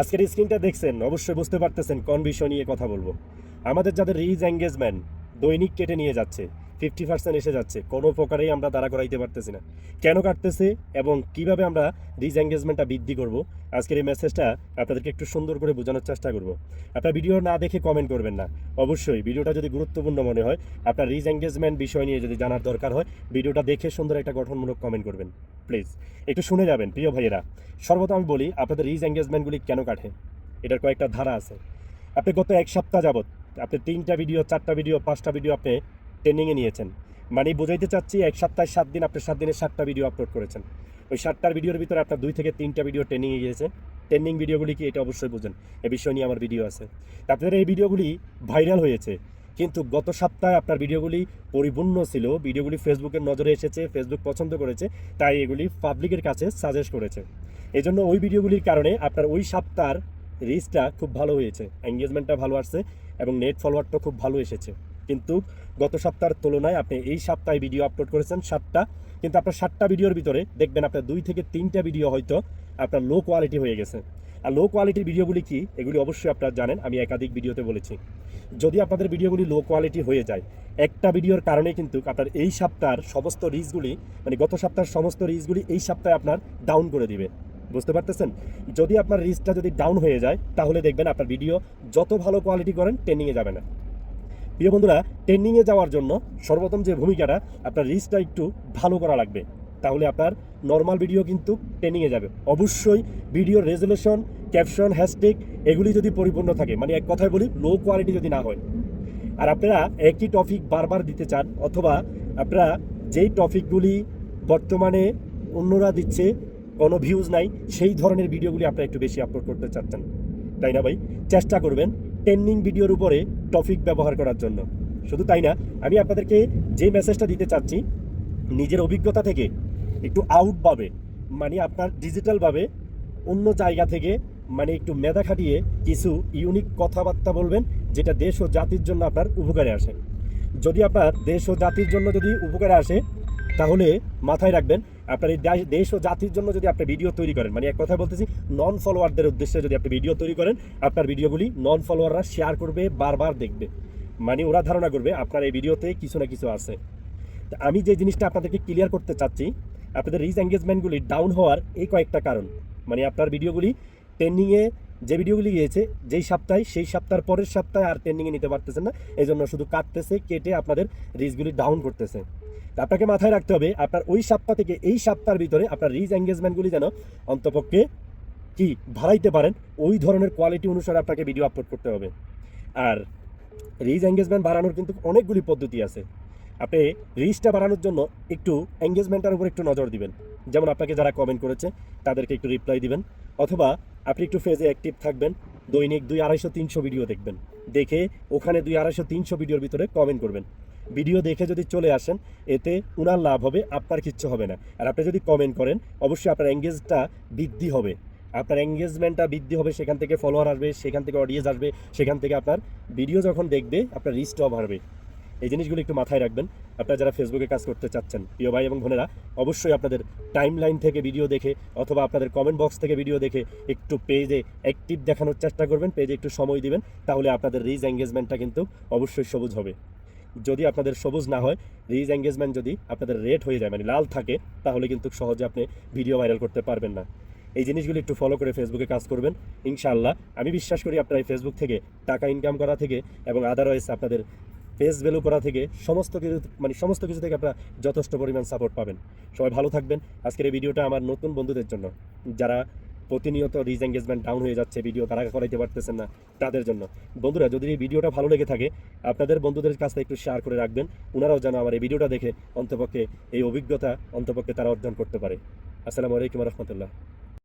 আজকের স্ক্রিনটা দেখছেন, অবশ্যই বুঝতে পারতেছেন কোন বিষয় নিয়ে কথা বলব। আমাদের যাদের রিজ এঙ্গেজমেন্ট দৈনিক কেটে নিয়ে যাচ্ছে ফিফটি পার্সেন্ট এসে যাচ্ছে। কোনো প্রকারেই আমরা দাঁড়া করাইতে পারতেছি না। কেন কাটতেছে এবং কীভাবে আমরা রিজ এঙ্গেজমেন্টটা বৃদ্ধি করব? আজকের এই মেসেজটা আপনাদেরকে একটু সুন্দর করে বোঝানোর চেষ্টা করব। আপনার ভিডিও না দেখে কমেন্ট করবেন না। অবশ্যই ভিডিওটা যদি গুরুত্বপূর্ণ মনে হয়, আপনার রিজ এঙ্গেজমেন্ট বিষয় নিয়ে যদি জানার দরকার হয় ভিডিওটা দেখে সুন্দর একটা গঠনমূলক কমেন্ট করবেন। প্লিজ একটু শুনে যাবেন, প্রিয় ভাইয়েরা। সর্বত আমি বলি, আপনাদের রিজ এঙ্গেজমেন্টগুলি কেন কাটে? এটার কয়েকটা ধারা আছে। আপনি গত এক সপ্তাহ যাবত আপনি তিনটা ভিডিও চারটা ভিডিও পাঁচটা ভিডিও আপনি ট্রেনিংয়ে নিয়েছেন। মানে বুঝাইতে চাচ্ছি, এক সপ্তাহে সাত দিন, আপনি সাত দিনে সাতটা ভিডিও আপলোড করেছেন। ওই সাতটার ভিডিওর ভিতরে আপনার দুই থেকে তিনটা ভিডিও ট্রেনিংয়ে গিয়েছে। ট্রেনিং ভিডিওগুলি কি এটা অবশ্যই বুঝেন। এ বিষয় নিয়ে আমার ভিডিও আছে। আপনাদের এই ভিডিওগুলি ভাইরাল হয়েছে। কিন্তু গত সপ্তাহে আপনার ভিডিওগুলি পরিপূর্ণ ছিল। ভিডিওগুলি ফেসবুকের নজরে এসেছে ফেসবুক পছন্দ করেছে, তাই এগুলি পাবলিকের কাছে সাজেস্ট করেছে। এই জন্য ওই ভিডিওগুলির কারণে আপনার ওই সপ্তাহের রিচটা খুব ভালো হয়েছে। এঙ্গেজমেন্টটা ভালো আসছে এবং নেট ফলোয়ারটা খুব ভালো এসেছে। কিন্তু গত সপ্তাহের তুলনায় আপনি এই সপ্তাহে ভিডিও আপলোড করেছেন সাতটা। কিন্তু আপনার সাতটা ভিডিওর ভিতরে দেখবেন আপনার দুই থেকে তিনটা ভিডিও হয়তো আপনার লো কোয়ালিটি হয়ে গেছে। আর লো কোয়ালিটির ভিডিওগুলি কি? এগুলি অবশ্যই আপনারা জানেন, আমি একাধিক ভিডিওতে বলেছি। যদি আপনাদের ভিডিওগুলি লো কোয়ালিটি হয়ে যায়, একটা ভিডিওর কারণে কিন্তু আপনার এই সপ্তাহের সমস্ত রিচগুলি মানে গত সপ্তাহের সমস্ত রিচগুলি এই সপ্তাহে আপনার ডাউন করে দিবে। বুঝতে পারতেছেন? যদি আপনার রিচটা যদি ডাউন হয়ে যায়, তাহলে দেখবেন আপনার ভিডিও যত ভালো কোয়ালিটি করেন ট্রেনিংয়ে যাবে না। প্রিয় বন্ধুরা ট্রেন্ডিংয়ে যাওয়ার জন্য সর্বপ্রথম যে ভূমিকাটা, আপনার রিচটা একটু ভালো করা লাগবে। তাহলে আপনার নর্মাল ভিডিও কিন্তু ট্রেনিংয়ে যাবে। অবশ্যই ভিডিওর রেজলিউশন ক্যাপশন হ্যাশট্যাগ এগুলি যদি পরিপূর্ণ থাকে মানে এক কথায় বলি লো কোয়ালিটি যদি না হয়। আর আপনারা একই টপিক বারবার দিতে চান, অথবা আপনারা যেই টপিকগুলি বর্তমানে অন্যরা দিচ্ছে, কোনো ভিউজ নাই, সেই ধরনের ভিডিওগুলি আপনারা একটু বেশি আপলোড করতে চাচ্ছেন। তাই না ভাই? চেষ্টা করবেন ট্রেন্ডিং ভিডিওর উপরে টপিক ব্যবহার করার জন্য। শুধু তাই না, আমি আপনাদেরকে যে মেসেজটা দিতে চাচ্ছি, নিজের অভিজ্ঞতা থেকে একটু আউটভাবে মানে আপনার ডিজিটালভাবে অন্য জায়গা থেকে মানে একটু মেধা খাটিয়ে কিছু ইউনিক কথাবার্তা বলবেন, যেটা দেশ ও জাতির জন্য আপনার উপকারে আসে। যদি আপনার দেশ ও জাতির জন্য যদি উপকারে আসে, তাহলে মাথায় রাখবেন আপনার এই দেশ- ও জাতির জন্য যদি আপনি ভিডিও তৈরি করেন মানে এক কথা বলতেছি নন ফলোয়ারদের উদ্দেশ্যে যদি আপনি ভিডিও তৈরি করেন, আপনার ভিডিওগুলি নন ফলোয়াররা শেয়ার করবে, বারবার দেখবে। মানে ওরা ধারণা করবে, আপনার এই ভিডিওতে কিছু না কিছু আছে। তা আমি যে জিনিসটা আপনাদেরকে ক্লিয়ার করতে চাচ্ছি, আপনাদের রিচ এঙ্গেজমেন্টগুলি ডাউন হওয়ার এই কয়েকটা কারণ। মানে আপনার ভিডিওগুলি ট্রেন্ডিংয়ে যে ভিডিওগুলি গিয়েছে, যেই সপ্তাহে, সেই সপ্তাহের পরের সপ্তাহে আর ট্রেন্ডিংয়ে নিতে পারতেছেন না। এই জন্য শুধু কাটতেছে, কেটে আপনাদের রিচগুলি ডাউন করতেছে। তা আপনাকে মাথায় রাখতে হবে, আপনার ওই সপ্তাহ থেকে এই সপ্তাহের ভিতরে আপনার রিচ এঙ্গেজমেন্টগুলি যেন অন্তপক্ষে কি বাড়াইতে পারেন, ওই ধরনের কোয়ালিটি অনুসারে আপনাকে ভিডিও আপলোড করতে হবে। আর রিচ এঙ্গেজমেন্ট বাড়ানোর কিন্তু অনেকগুলি পদ্ধতি আছে। আপনি রিচটা বাড়ানোর জন্য একটু এঙ্গেজমেন্টের উপর একটু নজর দিবেন। যেমন আপনাকে যারা কমেন্ট করেছে, তাদেরকে একটু রিপ্লাই দিবেন। অথবা আপনি একটু ফেজে অ্যাক্টিভ থাকবেন, দৈনিক দুই আড়াইশো তিনশো ভিডিও দেখবেন। দেখে ওখানে দুই আড়াইশো তিনশো ভিডিওর ভিতরে কমেন্ট করবেন। ভিডিও দেখে যদি চলে আসেন, এতে উনার লাভ হবে, আপনার কিচ্ছু হবে না। আর আপনি যদি কমেন্ট করেন, অবশ্যই আপনার এঙ্গেজটা বৃদ্ধি হবে। আপনার এঙ্গেজমেন্টটা বৃদ্ধি হবে, সেখান থেকে ফলোয়ার আসবে, সেখান থেকে অডিয়েন্স আসবে, সেখান থেকে আপনার ভিডিও যখন দেখবে, আপনার রিচটাও বাড়বে। এই জিনিসগুলো একটু মাথায় রাখবেন। আপনারা যারা ফেসবুকে কাজ করতে চাচ্ছেন, প্রিয় ভাই এবং বোনেরা, অবশ্যই আপনাদের টাইম লাইন থেকে ভিডিও দেখে অথবা আপনাদের কমেন্ট বক্স থেকে ভিডিও দেখে একটু পেজে অ্যাক্টিভ দেখানোর চেষ্টা করবেন পেজে একটু সময় দিবেন, তাহলে আপনাদের রিজ এঙ্গেজমেন্টটা কিন্তু অবশ্যই সবুজ হবে। যদি আপনাদের সবুজ না হয় রিজ এঙ্গেজমেন্ট যদি আপনাদের রেড হয়ে যায় মানে লাল থাকে, তাহলে কিন্তু সহজে আপনি ভিডিও ভাইরাল করতে পারবেন না। এই জিনিসগুলো একটু ফলো করে ফেসবুকে কাজ করবেন। ইনশাআল্লাহ, আমি বিশ্বাস করি আপনারা এই ফেসবুক থেকে টাকা ইনকাম করা থেকে এবং আদারওয়াইজ আপনাদের ফেস ভ্যালু করা থেকে সমস্ত কিছু মানে সমস্ত কিছু থেকে আপনারা যথেষ্ট পরিমাণ সাপোর্ট পাবেন। সবাই ভালো থাকবেন। আজকের এই ভিডিওটা আমার নতুন বন্ধুদের জন্য। যারা প্রতিনিয়ত রিচ এঙ্গেজমেন্ট ডাউন হয়ে যাচ্ছে ভিডিও তারা করাইতে পারতেছেন না, তাদের জন্য। বন্ধুরা, যদি এই ভিডিওটা ভালো লেগে থাকে, আপনাদের বন্ধুদের কাছে একটু শেয়ার করে রাখবেন। ওনারাও যেন আমার এই ভিডিওটা দেখে অন্তপক্ষে এই অভিজ্ঞতা অন্তপক্ষে তারা অর্জন করতে পারে। আসসালামু আলাইকুম রহমতুল্লাহ।